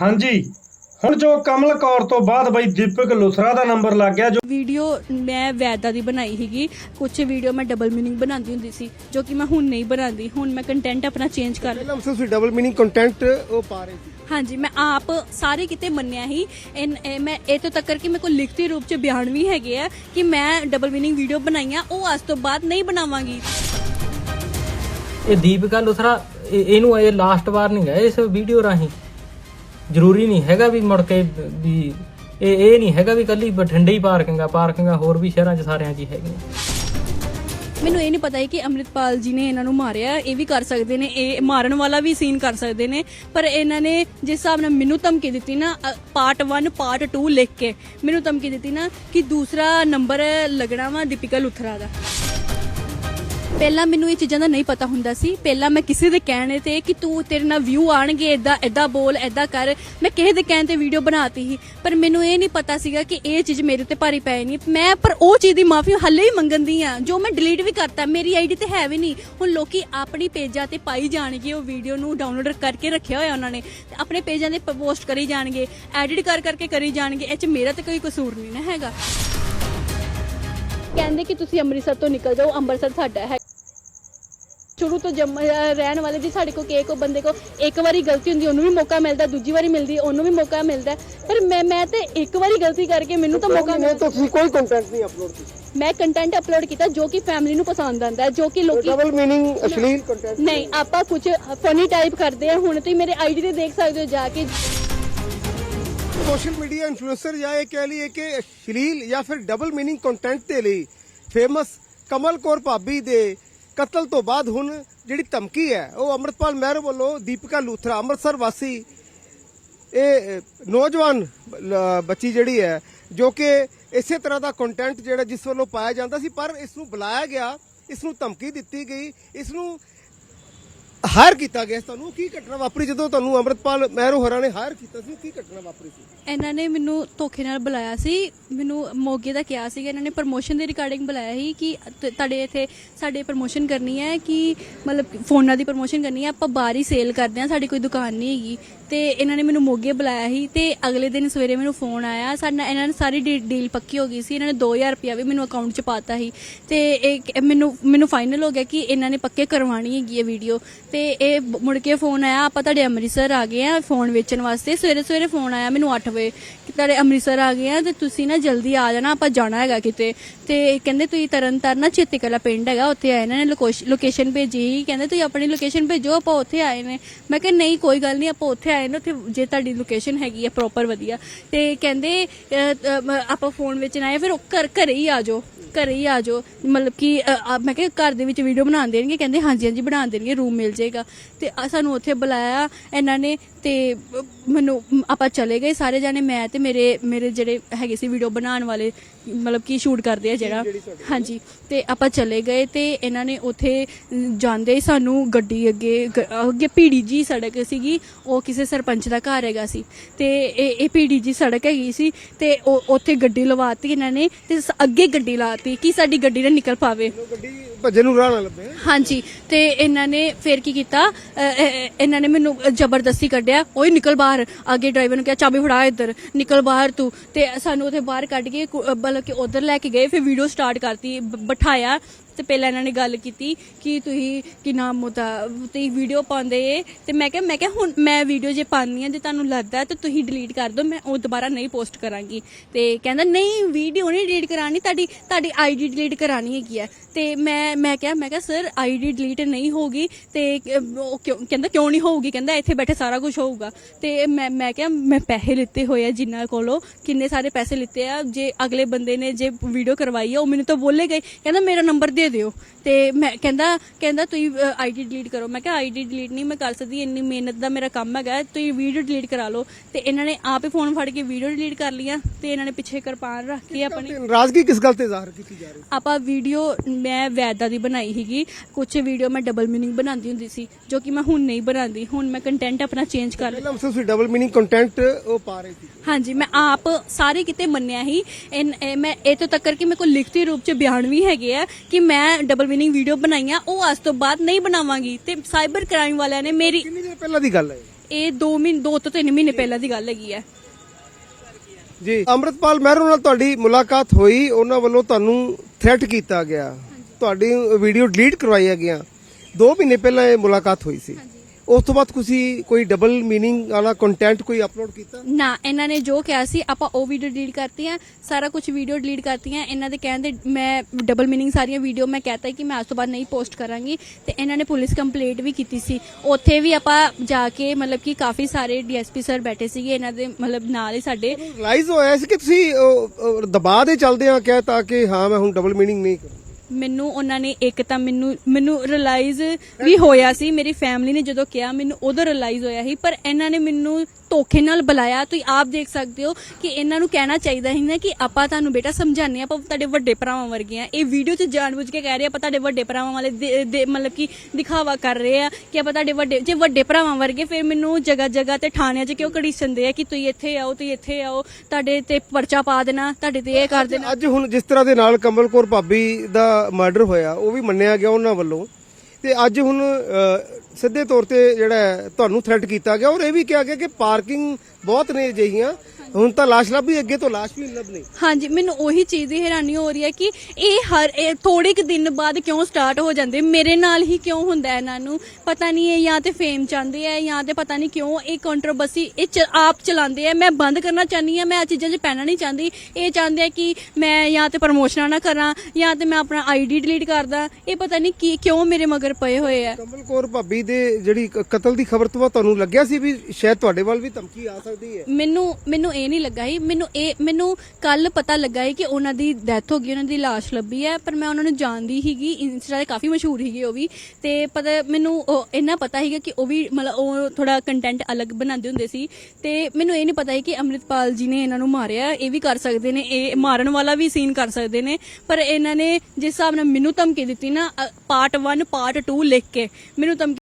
ਹਾਂਜੀ। ਹੁਣ ਜੋ ਕਮਲ ਕੌਰ ਤੋਂ ਬਾਅਦ ਬਈ ਦੀਪਕ ਲੁਥਰਾ ਦਾ ਨੰਬਰ ਲੱਗ ਗਿਆ ਜੋ ਵੀਡੀਓ ਮੈਂ ਵੈਦਾ ਦੀ ਬਣਾਈ ਸੀਗੀ। ਕੁਝ ਵੀਡੀਓ ਮੈਂ ਡਬਲ ਮੀਨਿੰਗ ਬਣਾਉਂਦੀ ਹੁੰਦੀ ਸੀ ਜੋ ਕਿ ਮੈਂ ਹੁਣ ਨਹੀਂ ਬਣਾਉਂਦੀ। ਹੁਣ ਮੈਂ ਕੰਟੈਂਟ ਆਪਣਾ ਚੇਂਜ ਕਰ ਪਹਿਲਾਂ ਤੁਸੀਂ ਡਬਲ ਮੀਨਿੰਗ ਕੰਟੈਂਟ ਉਹ ਪਾ ਰਹੇ ਸੀ। ਹਾਂਜੀ ਮੈਂ ਆਪ ਸਾਰੇ ਕਿਤੇ ਮੰਨਿਆ ਹੀ ਮੈਂ ਇਹ ਤੋਂ ਤੱਕ ਕਿ ਮੇਰੇ ਕੋਲ ਲਿਖਤੀ ਰੂਪ ਚ ਬਿਆਨ ਵੀ ਹੈਗੇ ਆ ਕਿ ਮੈਂ ਡਬਲ ਮੀਨਿੰਗ ਵੀਡੀਓ ਬਣਾਈਆਂ ਉਹ ਅੱਜ ਤੋਂ ਬਾਅਦ ਨਹੀਂ ਬਣਾਵਾਂਗੀ। ਇਹ ਦੀਪਿਕਾ ਲੁਥਰਾ ਇਹ- ਇਹਨੂੰ ਇਹ ਲਾਸਟ ਵਾਰਨਿੰਗ ਹੈ ਇਸ ਵੀਡੀਓ ਰਾਹੀਂ? ਜ਼ਰੂਰੀ ਨਹੀਂ ਹੈਗਾ ਵੀ ਮੁੜ ਕੇ ਵੀ ਇਹ ਇਹ ਨਹੀਂ ਹੈਗਾ ਵੀ ਕੱਲੀ ਬਠਿੰਡੇ ਹੀ ਪਾਰਕਿੰਗ ਆ, ਪਾਰਕਿੰਗਾਂ ਹੋਰ ਵੀ ਸ਼ਹਿਰਾਂ 'ਚ ਸਾਰਿਆਂ 'ਚ ਹੀ ਹੈਗੀਆਂ। ਮੈਨੂੰ ਇਹ ਨਹੀਂ ਪਤਾ ਹੈ ਕਿ ਅੰਮ੍ਰਿਤਪਾਲ ਜੀ ਨੇ ਇਹਨਾਂ ਨੂੰ ਮਾਰਿਆ, ਇਹ ਵੀ ਕਰ ਸਕਦੇ ਨੇ, ਇਹ ਮਾਰਨ ਵਾਲਾ ਵੀ ਸੀਨ ਕਰ ਸਕਦੇ ਨੇ, ਪਰ ਇਹਨਾਂ ਨੇ ਜਿਸ ਹਿਸਾਬ ਨਾਲ ਮੈਨੂੰ ਧਮਕੀ ਦਿੱਤੀ ਨਾ ਪਾਰਟ 1 ਪਾਰਟ 2 ਲਿਖ ਕੇ ਮੈਨੂੰ ਧਮਕੀ ਦਿੱਤੀ ਨਾ ਕਿ ਦੂਸਰਾ ਨੰਬਰ ਲੱਗਣਾ ਵਾ ਦੀਪਿਕਾ ਲੁਥਰਾ ਦਾ। ਪਹਿਲਾਂ ਮੈਨੂੰ ਇਹ ਚੀਜ਼ਾਂ ਦਾ ਨਹੀਂ ਪਤਾ ਹੁੰਦਾ ਸੀ। ਪਹਿਲਾਂ ਮੈਂ ਕਿਸੇ ਦੇ ਕਹਿਣੇ ਤੇ ਕਿ ਤੂੰ ਤੇਰੇ ਨਾਲ ਵਿਊ ਆਣਗੇ ਇਦਾਂ ਇਦਾਂ ਬੋਲ ਇਦਾਂ ਕਰ। ਮੈਂ ਕਿਸੇ ਦੇ ਕਹਿਣ ਤੇ ਵੀਡੀਓ ਬਣਾਤੀ ਸੀ। ਪਰ ਮੈਨੂੰ ਇਹ ਨਹੀਂ ਪਤਾ ਸੀਗਾ ਕਿ ਇਹ ਚੀਜ਼ ਮੇਰੇ ਉੱਤੇ ਭਾਰੀ ਪੈ ਨਹੀਂ ਮੈਂ ਪਰ ਉਹ ਚੀਜ਼ ਦੀ ਮਾਫੀ ਹੱਲੇ ਹੀ ਮੰਗਣਦੀ ਆ ਜੋ ਮੈਂ ਡਿਲੀਟ ਵੀ ਕਰਤਾ। ਮੇਰੀ ਆਈਡੀ ਤੇ ਹੈ ਵੀ ਨਹੀਂ। ਹੁਣ ਲੋਕੀ ਆਪਣੀ ਪੇਜਾਂ ਤੇ ਪਾਈ ਜਾਣਗੇ, ਉਹ ਵੀਡੀਓ ਨੂੰ ਡਾਊਨਲੋਡ ਕਰਕੇ ਰੱਖਿਆ ਹੋਇਆ ਉਹਨਾਂ ਨੇ। ਤੇ ਆਪਣੇ ਪੇਜਾਂ ਤੇ ਪੋਸਟ ਕਰੀ ਜਾਣਗੇ ਐਡਿਟ ਕਰ ਕਰਕੇ ਕਰੀ ਜਾਣਗੇ। ਇਹ ਚ ਮੇਰਾ ਤਾਂ ਕੋਈ ਕਸੂਰ ਨਹੀਂ ਨਾ ਹੈਗਾ। ਕਹਿੰਦੇ ਕਿ ਤੁਸੀਂ ਅੰਮ੍ਰਿਤਸਰ ਤੋਂ ਨਿਕਲ ਜਾਓ, ਅੰਮ੍ਰਿਤਸਰ ਸਾਡਾ ਹੈ ਸ਼ੁਰੂ ਤੋਂ ਜੰਮ ਅਹ ਰਹਿਣ ਵਾਲੇ ਜੀ ਸਾਡੇ ਕੋ ਕੇ ਕੋ ਬੰਦੇ ਕੋ ਇੱਕ ਵਾਰੀ ਗਲਤੀ ਹੁੰਦੀ ਉਹਨੂੰ ਵੀ ਮੌਕਾ ਮਿਲਦਾ ਦੂਜੀ ਵਾਰੀ ਮਿਲਦੀ ਉਹਨੂੰ ਵੀ ਮੌਕਾ ਮਿਲਦਾ। ਪਰ ਮੈਂ ਮੈਂ ਤੇ ਇੱਕ ਵਾਰੀ ਗਲਤੀ ਕਰਕੇ ਮੈਨੂੰ ਤਾਂ ਮੌਕਾ ਨਹੀਂ ਮਿਲਦਾ ਤੁਸੀਂ ਕੋਈ ਕੰਟੈਂਟ ਨਹੀਂ ਅਪਲੋਡ ਕੀਤਾ। ਮੈਂ ਕੰਟੈਂਟ ਅਪਲੋਡ ਕੀਤਾ ਜੋ ਕਿ ਫੈਮਿਲੀ ਨੂੰ ਪਸੰਦ ਆਂਦਾ ਹੈ ਜੋ ਕਿ ਲੋਕੀ ਡਬਲ ਮੀਨਿੰਗ ਅਸ਼ਲੀਲ ਕੰਟੈਂਟ ਨਹੀਂ ਆਪਾਂ ਕੁਝ ਫਨੀ ਟਾਈਪ ਕਰਦੇ ਆ ਹੁਣ ਤੁਸੀਂ ਮੇਰੇ ਆਈਡੀ ਤੇ ਦੇਖ ਸਕਦੇ ਹੋ ਜਾ ਕੇ। ਸੋਸ਼ਲ ਮੀਡੀਆ ਇਨਫਲੂਐਂਸਰ ਜਾਂ ਇਹ ਕਹਿ ਲਈਏ ਕਿ ਅਸ਼ਲੀਲ ਜਾਂ ਫਿਰ ਡਬਲ ਮੀਨਿੰਗ ਕੰਟੈਂਟ ਦੇ ਲਈ ਫੇਮਸ ਕਮਲ ਕੌਰ ਭਾਬੀ ਦੇ ਕਤਲ ਤੋਂ ਬਾਅਦ ਹੁਣ ਜਿਹੜੀ ਧਮਕੀ ਹੈ, ਉਹ ਅਮਰਤਪਾਲ ਮਹਿਰ ਵੱਲੋਂ ਦੀਪਿਕਾ ਲੂਥਰਾ, ਅੰਮ੍ਰਿਤਸਰ ਵਾਸੀ, ਇਹ ਨੌਜਵਾਨ ਬੱਚੀ ਜਿਹੜੀ ਹੈ, ਜੋ ਕਿ ਇਸੇ ਤਰ੍ਹਾਂ ਦਾ ਕੰਟੈਂਟ ਜਿਹੜਾ ਜਿਸ ਵੱਲੋਂ ਪਾਇਆ ਜਾਂਦਾ ਸੀ, ਪਰ ਇਸ ਨੂੰ ਬੁਲਾਇਆ ਗਿਆ, ਇਸ ਨੂੰ ਧਮਕੀ ਦਿੱਤੀ ਗਈ, ਇਸ ਨੂੰ ਹਾਇਰ ਕੀਤਾ ਗਿਆ ਤੁਹਾਨੂੰ ਕੀ ਘਟਨਾ ਵਾਪਰੀ ਜਦੋਂ ਤੁਹਾਨੂੰ ਅਮਰਤਪਾਲ ਮਹਿਰੋ ਹਰਾਂ ਨੇ ਹਾਇਰ ਕੀਤਾ ਸੀ? ਕੀ ਘਟਨਾ ਵਾਪਰੀ ਸੀ? ਇਹਨਾਂ ਨੇ ਮੈਨੂੰ ਧੋਖੇ ਨਾਲ ਬੁਲਾਇਆ ਸੀ। ਮੈਨੂੰ ਮੋਗੇ ਦਾ ਕਿਹਾ ਸੀਗਾ। ਇਹਨਾਂ ਨੇ ਪ੍ਰਮੋਸ਼ਨ ਦੇ ਰਿਗਾਰਡਿੰਗ ਬੁਲਾਇਆ ਸੀ ਕਿ ਤ- ਤੁਹਾਡੇ ਇੱਥੇ ਸਾਡੇ ਪ੍ਰਮੋਸ਼ਨ ਕਰਨੀ ਹੈ ਕਿ ਮਤਲਬ ਫੋਨਾਂ ਦੀ ਪ੍ਰਮੋਸ਼ਨ ਕਰਨੀ ਹੈ। ਆਪਾਂ ਬਾਹਰ ਹੀ ਸੇਲ ਕਰਦੇ ਹਾਂ, ਸਾਡੀ ਕੋਈ ਦੁਕਾਨ ਨਹੀਂ ਹੈਗੀ। ਤੇ ਇਹਨਾਂ ਨੇ ਮੈਨੂੰ ਮੋਗੇ ਬੁਲਾਇਆ ਸੀ ਤੇ ਅਗਲੇ ਦਿਨ ਸਵੇਰੇ ਮੈਨੂੰ ਫੋਨ ਆਇਆ। ਸਾਡਾ, ਇਹਨਾਂ ਨੇ ਸਾਰੀ ਡੀ- ਡੀਲ ਪੱਕੀ ਹੋ ਗਈ ਸੀ। ਇਹਨਾਂ ਨੇ 2000 ਰੁਪਇਆ ਵੀ ਮੈਨੂੰ ਅਕਾਊਂਟ 'ਚ ਪਾਤਾ ਸੀ। ਤੇ ਇਹ ਮੈਨੂੰ ਮੈਨੂੰ ਫਾਈਨਲ ਹੋ ਗਿਆ ਕਿ ਇਹਨਾਂ ਨੇ ਪੱਕੇ ਕਰਵਾਣੀ ਹੈਗੀ ਹੈ ਵੀਡੀਓ ਤੇ ਇਹ ਮੁੜ ਕੇ ਫੋਨ ਆਇਆ, ਆਪਾਂ ਤੁਹਾਡੇ ਅੰਮ੍ਰਿਤਸਰ ਆ ਗਏ ਆ ਫੋਨ ਵੇਚਣ ਵਾਸਤੇ। ਸਵੇਰੇ ਸਵੇਰੇ ਫੋਨ ਆਇਆ ਮੈਨੂੰ 8 ਵਜੇ ਕਿ ਤੁਹਾਡੇ ਅੰਮ੍ਰਿਤਸਰ ਆ ਗਏ ਆ ਤੇ ਤੁਸੀਂ ਨਾ ਜਲਦੀ ਆ ਜਾਣਾ, ਆਪਾਂ ਜਾਣਾ ਹੈਗਾ ਕਿਤੇ। ਤੇ ਕਹਿੰਦੇ ਤੁਸੀਂ ਤਰਨ ਤਾਰਨ ਨਾ ਚੇਤੇ ਕਲਾ ਪਿੰਡ ਹੈਗਾ, ਉੱਥੇ ਆਏ ਇਹਨਾਂ ਨੇ ਲੋਕੇਸ਼ਨ ਭੇਜੀ ਸੀ। ਕਹਿੰਦੇ ਤੁਸੀਂ ਆਪਣੀ ਲੋਕੇਸ਼ਨ ਭੇਜੋ, ਆਪਾਂ ਉੱਥੇ ਆਏ ਨੇ। ਮੈਂ ਕਿਹਾ, ਨਹੀਂ, ਕੋਈ ਗੱਲ ਨਹੀਂ, ਆਪਾਂ ਉੱਥੇ ਆਏ ਨੇ, ਉੱਥੇ ਜੇ ਤੁਹਾਡੀ ਲੋਕੇਸ਼ਨ ਹੈਗੀ ਆ ਪ੍ਰੋਪਰ ਵਧੀਆ। ਤੇ ਕਹਿੰਦੇ ਆਪਾਂ ਫੋਨ ਵੇਚਣ ਆਏ, ਫਿਰ ਉਹ ਘਰ ਘਰੇ ਹੀ ਆ ਜਾਓ। ਘਰੇ ਹੀ ਆ ਜਾਓ। ਮਤਲਬ ਕਿ ਅ, ਆ- ਮੈਂ ਕਿਹਾ ਘਰ ਦੇ ਵਿੱਚ ਵੀਡੀਓ ਬਣਾ ਦੇਣਗੇ ਕਹਿੰਦੇ ਹਾਂਜੀ ਹਾਂਜੀ ਬਣਾ ਦੇਣਗੇ ਰੂਮ ਮਿਲ ਜਾਏਗਾ। ਤੇ ਆ ਸਾਨੂੰ ਉੱਥੇ ਬੁਲਾਇਆ ਇਹਨਾਂ ਨੇ ਤੇ ਅ, ਮੈਨੂੰ ਮ, ਆਪਾਂ ਚਲੇ ਗਏ ਸਾਰੇ ਜਾਣੇ ਮੈਂ ਤੇ ਮੇਰੇ ਮੇਰੇ ਜਿਹੜੇ ਹੈਗੇ ਸੀ ਵੀਡੀਓ ਬਣਾਉਣ ਵਾਲੇ ਮਤਲਬ ਕਿ ਸ਼ੂਟ ਕਰਦੇ ਆ ਜਿਹੜਾ। ਹਾਂਜੀ। ਤੇ ਆਪਾਂ ਚਲੇ ਗਏ ਤੇ ਇਹਨਾਂ ਨੇ ਉੱਥੇ ਜਾਂਦੇ ਹੀ ਸਾਨੂੰ ਗੱਡੀ ਅੱਗੇ ਗ- ਅੱਗੇ ਪੀੜੀ ਜੀ ਸੜਕ ਸੀਗੀ। ਉਹ ਕਿਸੇ ਸਰਪੰਚ ਦਾ ਘਰ ਹੈਗਾ ਸੀ। ਤੇ ਇਹ ਇਹ ਪੀੜੀ ਜੀ ਸੜਕ ਹੈਗੀ ਸੀ ਤੇ ਉਹ ਉੱਥੇ ਗੱਡੀ ਲਵਾਤੀ ਇਹਨਾਂ ਨੇ ਤੇ ਸ- ਅੱਗੇ ਗੱਡੀ ਲਾਤੀ ਕਿ ਸਾਡੀ ਗੱਡੀ ਨਾ ਨਿਕਲ ਪਾਵੇ। ਗੱਡੀ ਭੱਜੇ ਨੂੰ ਰਾਹ ਨਾ ਲੱਭੇ। ਹਾਂਜੀ। ਤੇ ਇਹਨਾਂ ਨੇ ਫੇਰ ਕੀ ਕੀਤਾ? ਅ, ਅ, ਅ, ਇਹਨਾਂ ਨੇ ਮੈਨੂੰ ਜ਼ਬਰਦਸਤੀ ਕੱਢਿਆ। ਓਏ ਨਿਕਲ ਬਾਹਰ। ਅੱਗੇ ਡਰਾਈਵਰ ਨੂੰ ਕਿਹਾ ਚਾਬੀ ਫੜਾ ਇੱਧਰ। ਨਿਕਲ ਬਾਹਰ ਤੂੰ। ਤੇ ਸਾਨੂੰ ਉੱਥੇ ਬਾਹਰ ਕੱਢ ਕੇ ਕੁ- ਅ, ਮਤਲਬ ਕਿ ਉਧਰ ਲੈ ਕੇ ਗਏ ਫਿਰ ਵੀਡੀਓ ਸਟਾਰਟ ਕਰਤੀ ਬ- ਬਿਠਾਇਆ। ਤੇ ਪਹਿਲਾਂ ਇਹਨਾਂ ਨੇ ਗੱਲ ਕੀਤੀ ਕਿ ਤੁਸੀਂ ਕਿ ਨਾਮ ਉਹਦਾ ਤੁਸੀਂ ਵੀਡੀਓ ਪਾਉਂਦੇ ਏ ਤੇ ਮੈਂ ਕਿਹਾ ਮੈਂ ਕਿਹਾ, ਹੁਣ ਮੈਂ ਵੀਡੀਓ ਜੇ ਪਾਉਂਦੀ ਆ ਜੇ ਤੁਹਾਨੂੰ ਲੱਗਦਾ ਤਾਂ ਤੁਸੀਂ ਡਿਲੀਟ ਕਰ ਦਿਓ, ਮੈਂ ਉਹ ਦੁਬਾਰਾ ਨਹੀਂ ਪੋਸਟ ਕਰਾਂਗੀ। ਤੇ ਕਹਿੰਦਾ, ਨਹੀਂ ਵੀਡੀਓ ਨਹੀਂ ਡਿਲੀਟ ਕਰਾਣੀ, ਤੁਹਾਡੀ ਤੁਹਾਡੀ ਆਈਡੀ ਡਿਲੀਟ ਕਰਾਣੀ ਹੈਗੀ ਆ। ਤੇ ਮੈਂ ਮੈਂ ਕਿਹਾ ਮੈਂ ਕਿਹਾ ਸਰ ਆਈਡੀ ਡਿਲੀਟ ਨਹੀਂ ਹੋਊਗੀ। ਤੇ ਉਹ ਕਿਉਂ, ਕਹਿੰਦਾ, ਕਿਉਂ ਨਹੀਂ ਹੋਊਗੀ? ਕਹਿੰਦਾ, ਇੱਥੇ ਬੈਠੇ ਸਾਰਾ ਕੁਝ ਹੋਊਗਾ। ਤੇ ਮੈਂ ਮੈਂ ਕਿਹਾ, ਮੈਂ ਪੈਸੇ ਲਿੱਤੇ ਹੋਏ ਆ ਜਿੰਨਾ ਕੋਲੋਂ। ਕਿੰਨੇ ਸਾਰੇ ਪੈਸੇ ਲਿੱਤੇ ਆ? ਜੇ ਅਗਲੇ ਬੰਦੇ ਨੇ ਜੇ ਵੀਡੀਓ ਕਰਵਾਈ ਆ, ਉਹ ਮੈਨੂੰ ਤਾਂ ਬੋਲੇ ਗਏ। ਕਹਿੰਦਾ, ਮੇਰਾ ਨੰਬਰ ਦੇ ਦਿਓ। ਤੇ ਮੈਂ ਕਹਿੰਦਾ ਕਹਿੰਦਾ ਤੁਸੀਂ ਆਈਡੀ ਡਿਲੀਟ ਕਰੋ। ਮੈਂ ਕਿਹਾ ਆਈਡੀ ਡਿਲੀਟ ਨਹੀਂ ਮੈਂ ਕਰ ਸਕਦੀ ਇੰਨੀ ਮਿਹਨਤ ਦਾ ਮੇਰਾ ਕੰਮ ਹੈਗਾ। ਤੁਸੀਂ ਵੀਡੀਓ ਡਿਲੀਟ ਕਰਾ ਲਓ। ਤੇ ਇਹਨਾਂ ਨੇ ਆਪ ਹੀ ਫੋਨ ਫੜ ਕੇ ਵੀਡੀਓ ਡਿਲੀਟ ਕਰ ਲਿਆ ਤੇ ਇਹਨਾਂ ਨੇ ਪਿੱਛੇ ਕਿਰਪਾਨ ਰੱਖ ਕੇ ਆਪਣੀ ਨਾਰਾਜ਼ਗੀ ਕਿਸ ਗੱਲ ਤੇ ਜ਼ਾਹਰ ਕੀਤੀ ਜਾ ਰਹੀ ਆਪਾਂ ਵੀਡੀਓ ਮੈਂ ਵੈਦਾ ਦੀ ਬਣਾਈ ਸੀਗੀ। ਕੁਝ ਵੀਡੀਓ ਮੈਂ ਡਬਲ ਮੀਨਿੰਗ ਬਣਾਉਂਦੀ ਹੁੰਦੀ ਸੀ ਜੋ ਕਿ ਮੈਂ ਹੁਣ ਨਹੀਂ ਬਣਾਉਂਦੀ। ਹੁਣ ਮੈਂ ਕੰਟੈਂਟ ਆਪਣਾ ਚੇਂਜ ਕਰ ਲਿਆ ਪਹਿਲਾਂ ਤੁਸੀਂ ਡਬਲ ਮੀਨਿੰਗ ਕੰਟੈਂਟ ਉਹ ਪਾ ਰਹੇ ਸੀ। ਹਾਂਜੀ ਮੈਂ ਆਪ ਸਾਰੇ ਕਿਤੇ ਮੰਨਿਆ ਹੀ ਮੈਂ ਇਹ ਤੋਂ ਤੱਕ ਕਿ ਮੇਰੇ ਕੋਲ ਲਿਖਤੀ ਰੂਪ ਚ ਬਿਆਨ ਵੀ ਹੈਗੇ ਆ ਕਿ ਮੈਂ ਡਬਲ ਮੀਨਿੰਗ ਵੀਡੀਓ ਬਣਾਈਆਂ ਉਹ ਅੱਜ ਤੋਂ ਬਾਅਦ ਨਹੀਂ ਬਣਾਵਾਂਗੀ। ਤੇ ਸਾਈਬਰ ਕ੍ਰਾਈਮ ਵਾਲਿਆਂ ਨੇ ਮੇਰੀ ਕਿੰਨੀ ਦੇਰ ਪਹਿਲਾਂ ਦੀ ਗੱਲ ਹੈ? ਇਹ? ਇਹ 2 ਮਹੀਨੇ 2 ਤੋਂ 3 ਮਹੀਨੇ ਪਹਿਲਾਂ ਦੀ ਗੱਲ ਹੈਗੀ ਹੈ। ਜੀ ਅੰਮ੍ਰਿਤਪਾਲ ਮਹਿਰੋ ਨਾਲ ਤੁਹਾਡੀ ਮੁਲਾਕਾਤ ਹੋਈ ਉਹਨਾਂ ਵੱਲੋਂ ਤੁਹਾਨੂੰ ਥ੍ਰੈਟ ਕੀਤਾ ਗਿਆ। ਤੁਹਾਡੀ ਵੀਡੀਓ ਡਿਲੀਟ ਕਰਵਾਈਆ ਗਿਆ 2 ਮਹੀਨੇ ਪਹਿਲਾਂ ਇਹ ਮੁਲਾਕਾਤ ਹੋਈ ਸੀ। ਉਸ ਤੋਂ ਬਾਅਦ ਤੁਸੀਂ ਕੋਈ ਡਬਲ ਮੀਨਿੰਗ ਵਾਲਾ ਕੰਟੈਂਟ ਕੋਈ ਅਪਲੋਡ ਕੀਤਾ? ਨਾ ਇਹਨਾਂ ਨੇ ਜੋ ਕਿਹਾ ਸੀ ਆਪਾਂ ਉਹ ਵੀਡੀਓ ਡਿਲੀਟ ਕਰਤੀਆਂ ਸਾਰਾ ਕੁਝ ਵੀਡੀਓ ਡਿਲੀਟ ਕਰਤੀਆਂ ਇਹਨਾਂ ਦੇ ਕਹਿਣ ਦੇ ਮੈਂ ਡਬਲ ਮੀਨਿੰਗ ਸਾਰੀਆਂ ਵੀਡੀਓ ਮੈਂ ਕਹਤਾ ਕਿ ਮੈਂ ਅੱਜ ਤੋਂ ਬਾਅਦ ਨਹੀਂ ਪੋਸਟ ਕਰਾਂਗੀ। ਤੇ ਇਹਨਾਂ ਨੇ ਪੁਲਿਸ ਕੰਪਲੇਂਟ ਵੀ ਕੀਤੀ ਸੀ। ਉੱਥੇ ਵੀ ਆਪਾਂ ਜਾ ਕੇ ਮਤਲਬ ਕਿ ਕਾਫੀ ਸਾਰੇ ਡੀਐਸਪੀ ਸਰ ਬੈਠੇ ਸੀਗੇ ਇਹਨਾਂ ਦੇ ਮਤਲਬ ਨਾਲ ਹੀ ਸਾਡੇ। ਰਿਲਾਈਜ਼ ਹੋਇਆ ਸੀ ਕਿ ਤੁਸੀਂ ਦਬਾਅ ਦੇ ਚੱਲਦੇ ਆ ਕਹਿ ਤਾਂ ਕਿ ਹਾਂ ਮੈਂ ਹੁਣ ਡਬਲ ਮੀਨਿੰਗ ਨਹੀਂ ਕਰੂੰ ਮੈਨੂੰ ਉਹਨਾਂ ਨੇ ਇੱਕ ਤਾਂ ਮੈਨੂੰ ਮੈਨੂੰ ਰਿਅਲਾਈਜ਼ ਵੀ ਹੋਇਆ ਸੀ, ਮੇਰੀ ਫੈਮਿਲੀ ਨੇ ਜਦੋਂ ਕਿਹਾ, ਮੈਨੂੰ ਉਦੋਂ ਰਿਅਲਾਈਜ਼ ਹੋਇਆ ਸੀ, ਪਰ ਇਹਨਾਂ ਨੇ ਮੈਨੂੰ ਧੋਖੇ ਨਾਲ ਬੁਲਾਇਆ ਤੁਸੀਂ ਆਪ ਦੇਖ ਸਕਦੇ ਹੋ ਕਿ ਇਹਨਾਂ ਨੂੰ ਕਹਿਣਾ ਚਾਹੀਦਾ ਸੀ ਨਾ ਕਿ ਆਪਾਂ ਤੁਹਾਨੂੰ ਬੇਟਾ ਸਮਝਾਉਂਦੇ ਆਪਾਂ ਤੁਹਾਡੇ ਵੱਡੇ ਭਰਾਵਾਂ ਵਰਗੇ ਆ ਇਹ ਵੀਡੀਓ 'ਚ ਜਾਣਬੁੱਝ ਕੇ ਕਹਿ ਰਹੇ ਆਪਾਂ ਤੁਹਾਡੇ ਵੱਡੇ ਭਰਾਵਾਂ ਵਾਲੇ ਦੇ- ਦੇ- ਮਤਲਬ ਕਿ ਦਿਖਾਵਾ ਕਰ ਰਹੇ ਆ ਕਿ ਆਪਾਂ ਤੁਹਾਡੇ ਵੱਡੇ ਜੇ ਵੱਡੇ ਭਰਾਵਾਂ ਵਰਗੇ ਫਿਰ ਮੈਨੂੰ ਜਗ੍ਹਾ ਜਗ੍ਹਾ ਤੇ ਥਾਣਿਆਂ 'ਚ ਕਿਉਂ ਘੜੀਸੰਦੇ ਆ ਕਿ ਤੁਸੀਂ ਇੱਥੇ ਆਓ ਤੁਸੀਂ ਇੱਥੇ ਆਓ ਤੁਹਾਡੇ ਤੇ ਪਰਚਾ ਪਾ ਦੇਣਾ ਤੁਹਾਡੇ ਤੇ ਇਹ ਕਰ ਦੇਣਾ। ਅੱਜ ਹੁਣ ਜਿਸ ਤਰ੍ਹਾਂ ਦੇ ਨਾਲ ਕਮਲ ਕੌਰ ਭਾਬੀ ਦਾ ਮਰਡਰ ਹੋਇਆ ਉਹ ਵੀ ਮੰਨਿਆ ਗਿਆ ਉਹਨਾਂ ਵੱਲੋਂ। ਤੇ ਅੱਜ ਹੁਣ ਸਿੱਧੇ ਤੌਰ ਤੇ ਜਿਹੜਾ ਹੈ, ਤੁਹਾਨੂੰ ਥ੍ਰੈਟ ਕੀਤਾ ਗਿਆ। ਔਰ ਇਹ ਵੀ ਕਿਹਾ ਗਿਆ ਕਿ ਪਾਰਕਿੰਗ ਬਹੁਤ ਨੇ ਅਜਿਹੀਆਂ ਹੁਣ ਤਾਂ ਲਾਸ਼ ਲੱਭੀ ਅੱਗੇ ਤੋਂ ਲਾਸ਼ ਵੀ ਨਹੀਂ ਲੱਭਣੀ। ਹਾਂਜੀ ਮੈਨੂੰ ਉਹੀ ਚੀਜ਼ ਦੀ ਹੈਰਾਨੀ ਹੋ ਰਹੀ ਹੈ ਕਿ ਇਹ ਹਰ ਇਹ ਥੋੜੇ ਕੁ ਦਿਨ ਬਾਅਦ ਕਿਉਂ ਸਟਾਰਟ ਹੋ ਜਾਂਦੇ? ਮੇਰੇ ਨਾਲ ਹੀ ਕਿਉਂ ਹੁੰਦਾ ਇਹਨਾਂ ਨੂੰ? ਪਤਾ ਨਹੀਂ ਹੈ ਜਾਂ ਤੇ ਫੇਮ ਚਾਹੁੰਦੇ ਆ ਜਾਂ ਤੇ ਪਤਾ ਨਹੀਂ ਕਿਉਂ ਇਹ ਕੰਟਰੋਵਰਸੀ ਇਹ ਆਪ ਚਲਾਉਂਦੇ ਆ। ਮੈਂ ਬੰਦ ਕਰਨਾ ਚਾਹਨੀ ਆ ਮੈਂ ਆ ਚੀਜ਼ਾਂ 'ਚ ਪੈਣਾ ਨਹੀਂ ਚਾਹੁੰਦੀ। ਇਹ ਚਾਹੁੰਦੇ ਆ ਕਿ ਮੈਂ ਜਾਂ ਤੇ ਪ੍ਰਮੋਸ਼ਨਾਂ ਨਾ ਕਰਾਂ ਜਾਂ ਤੇ ਮੈਂ ਆਪਣਾ ਆਈਡੀ ਡਿਲੀਟ ਕਰਦਾ ਇਹ ਪਤਾ ਨਹੀਂ ਕੀ ਕਿਉਂ ਮੇਰੇ ਮਗਰ ਪਏ ਹੋਏ ਆ। ਕਮਲ ਕੌਰ ਭਾਬੀ ਦੇ ਜਿਹੜੀ ਕਤਲ ਦੀ ਖਬਰ ਤੋਂ ਬਾਅਦ ਤੁਹਾਨੂੰ ਲੱਗਿਆ ਸੀ ਵੀ ਸ਼ਾਇਦ ਤੁਹਾਡੇ ਵੱਲ ਵੀ ਧਮਕੀ ਆ ਸਕਦੀ ਹੈ? ਮੈਨੂੰ ਮੈਨੂੰ ਇਹ ਨਹੀਂ ਲੱਗਾ ਸੀ। ਮੈਨੂੰ ਇਹ ਮੈਨੂੰ ਕੱਲ ਪਤਾ ਲੱਗਾ ਹੈ ਕਿ ਉਹਨਾਂ ਦੀ ਡੈਥ ਹੋ ਗਈ, ਉਹਨਾਂ ਦੀ ਲਾਸ਼ ਲੱਭੀ ਹੈ, ਪਰ ਮੈਂ ਉਹਨਾਂ ਨੂੰ ਜਾਣਦੀ ਹੀਗੀ ਇੰਸਟਾ ਤੇ ਕਾਫੀ ਮਸ਼ਹੂਰ ਹੀਗੇ ਉਹ ਵੀ। ਤੇ ਪਤਾ ਮੈਨੂੰ ਉਹ ਪਤਾ ਸੀਗਾ ਕਿ ਉਹ ਵੀ ਮਤਲਬ ਉਹ ਥੋੜਾ ਕੰਟੈਂਟ ਅਲੱਗ ਬਣਾਉਂਦੇ ਹੁੰਦੇ ਸੀ। ਤੇ ਮੈਨੂੰ ਇਹ ਨਹੀਂ ਪਤਾ ਸੀ ਕਿ ਅੰਮ੍ਰਿਤਪਾਲ ਜੀ ਨੇ ਇਹਨਾਂ ਨੂੰ ਮਾਰਿਆ। ਇਹ ਵੀ ਕਰ ਸਕਦੇ ਨੇ। ਇਹ ਮਾਰਨ ਵਾਲਾ ਵੀ ਸੀਨ ਕਰ ਸਕਦੇ ਨੇ। ਪਰ ਇਹਨਾਂ ਨੇ ਜਿਸ ਹਿਸਾਬ ਨਾਲ ਮੈਨੂੰ ਧਮਕੀ ਦਿੱਤੀ ਨਾ ਪਾਰਟ 1 ਪਾਰਟ 2 ਲਿਖ ਕੇ ਮੈਨੂੰ ਧਮਕੀ